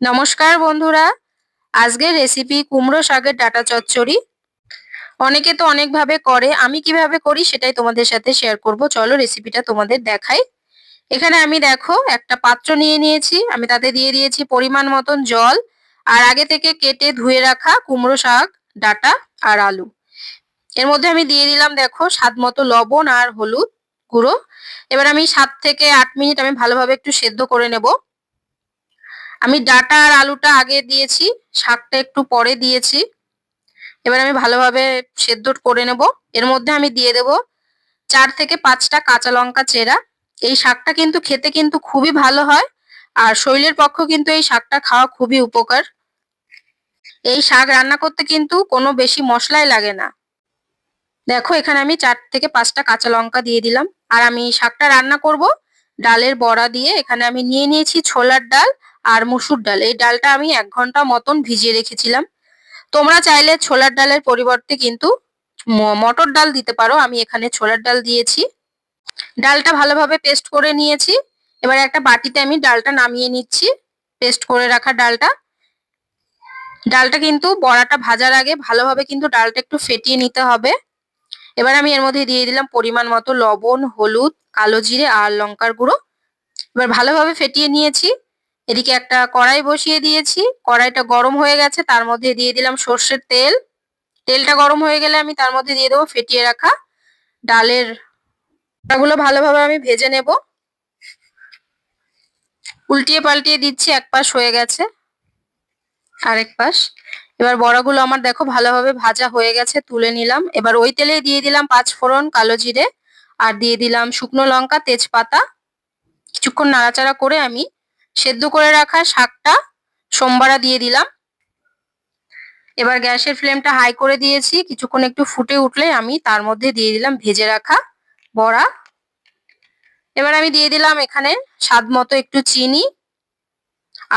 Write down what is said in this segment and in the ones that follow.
নমস্কার বন্ধুরা। আজকের রেসিপি কুমড়ো শাকের ডাটা চচ্চড়ি। অনেকে তো অনেকভাবে করে, আমি কীভাবে করি সেটাই তোমাদের সাথে শেয়ার করব। চলো রেসিপিটা তোমাদের দেখাই। এখানে আমি দেখো, একটা পাত্র নিয়ে নিয়েছি। আমি তাতে দিয়ে দিয়েছি পরিমাণ মতন জল আর আগে থেকে কেটে ধুয়ে রাখা কুমড়ো শাক, ডাটা আর আলু। এর মধ্যে আমি দিয়ে দিলাম দেখো স্বাদ মতো লবণ আর হলুদ গুঁড়ো। এবার আমি সাত থেকে আট মিনিট আমি ভালোভাবে একটু সেদ্ধ করে নেব। আমি ডাটা আর আলুটা আগে দিয়েছি, শাকটা একটু পরে দিয়েছি। এবার আমি ভালোভাবে সেদ্ধ করে নেব। এর মধ্যে আমি দিয়ে দেব চার থেকে পাঁচটা কাঁচা লঙ্কা চেরা। এই শাকটা কিন্তু খেতে কিন্তু খুবই ভালো হয়, আর শরীরের পক্ষ কিন্তু এই শাকটা খাওয়া খুবই উপকার। এই শাক রান্না করতে কিন্তু কোনো বেশি মশলাই লাগে না। দেখো, এখানে আমি চার থেকে পাঁচটা কাঁচা লঙ্কা দিয়ে দিলাম। আর আমি শাকটা রান্না করব ডালের বড়া দিয়ে। এখানে আমি নিয়ে নিয়েছি ছোলার ডাল আর মুসুর ডাল। এই ডালটা আমি এক ঘণ্টা মতন ভিজিয়ে রেখেছিলাম। তোমরা চাইলে ছোলার ডালের পরিবর্তে কিন্তু মটর ডাল দিতে পারো। আমি এখানে ছোলার ডাল দিয়েছি। ডালটা ভালোভাবে পেস্ট করে নিয়েছি। এবার একটা বাটিতে আমি ডালটা নামিয়ে নিচ্ছি, পেস্ট করে রাখা ডালটা। ডালটা কিন্তু বড়াটা ভাজার আগে ভালোভাবে কিন্তু ডালটা একটু ফেটিয়ে নিতে হবে। এবার আমি এর মধ্যে দিয়ে দিলাম পরিমাণ মতো লবণ, হলুদ, কালো জিরে আর লঙ্কার গুঁড়ো। এবার ভালোভাবে ফেটিয়ে নিয়েছি। এদিকে একটা কড়াই বসিয়ে দিয়েছি। কড়াইটা গরম হয়ে গেছে, তার মধ্যে দিয়ে দিলাম সর্ষের তেল। তেলটা গরম হয়ে গেলে আমি তার মধ্যে দিয়ে দেবো ফেটিয়ে রাখা ডালেরগুলো ভালোভাবে আমি ভেজে নেব। উল্টিয়ে পাল্টিয়ে দিচ্ছি, এক পাশ হয়ে গেছে। আরেক পাশ। এবার বড়াগুলো আমার দেখো ভালোভাবে ভাজা হয়ে গেছে, তুলে নিলাম। এবার ওই তেলে দিয়ে দিলাম পাঁচ ফোড়ন কালো জিরে। আর দিয়ে দিলাম শুকনো লঙ্কা, তেজপাতা। কিছুক্ষণ নাড়াচাড়া করে আমি সেদ্ধ করে রাখা শাকটা সোমবারা দিয়ে দিলাম। এবার গ্যাসের ফ্লেমটা হাই করে দিয়েছি। কিছুক্ষণ একটু ফুটে উঠলে আমি তার মধ্যে দিয়ে দিলাম ভেজে রাখা বড়া। এবার আমি দিয়ে দিলাম এখানে স্বাদ মতো একটু চিনি।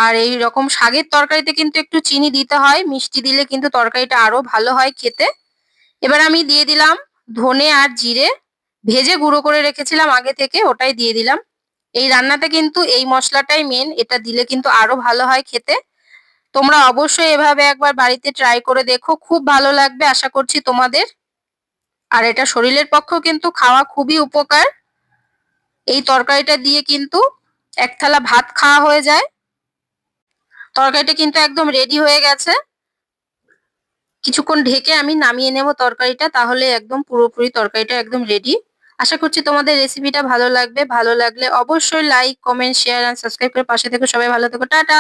আর এই রকম শাকের তরকারিতে কিন্তু একটু চিনি দিতে হয়, মিষ্টি দিলে কিন্তু তরকারিটা আরও ভালো হয় খেতে। এবার আমি দিয়ে দিলাম ধনে আর জিরে। ভেজে গুঁড়ো করে রেখেছিলাম আগে থেকে, ওটাই দিয়ে দিলাম। এই রান্নাতে কিন্তু এই মশলাটাই মেন এটা দিলে কিন্তু আরও ভালো হয় খেতে। তোমরা অবশ্যই এভাবে একবার বাড়িতে ট্রাই করে দেখো, খুব ভালো লাগবে আশা করছি তোমাদের। আর এটা শরীরের পক্ষেও কিন্তু খাওয়া খুবই উপকার। এই তরকারিটা দিয়ে কিন্তু এক থালা ভাত খাওয়া হয়ে যায়। তরকারিটা কিন্তু একদম রেডি হয়ে গেছে। কিছুক্ষণ ঢেকে আমি নামিয়ে নেব তরকারিটা, তাহলে একদম পুরোপুরি তরকারিটা একদম রেডি আশা করছি তোমাদের রেসিপিটা ভালো লাগবে। ভালো লাগলে অবশ্যই like comment share and subscribe করে পাশে থেকে সবাই ভালো থেকো। টাটা!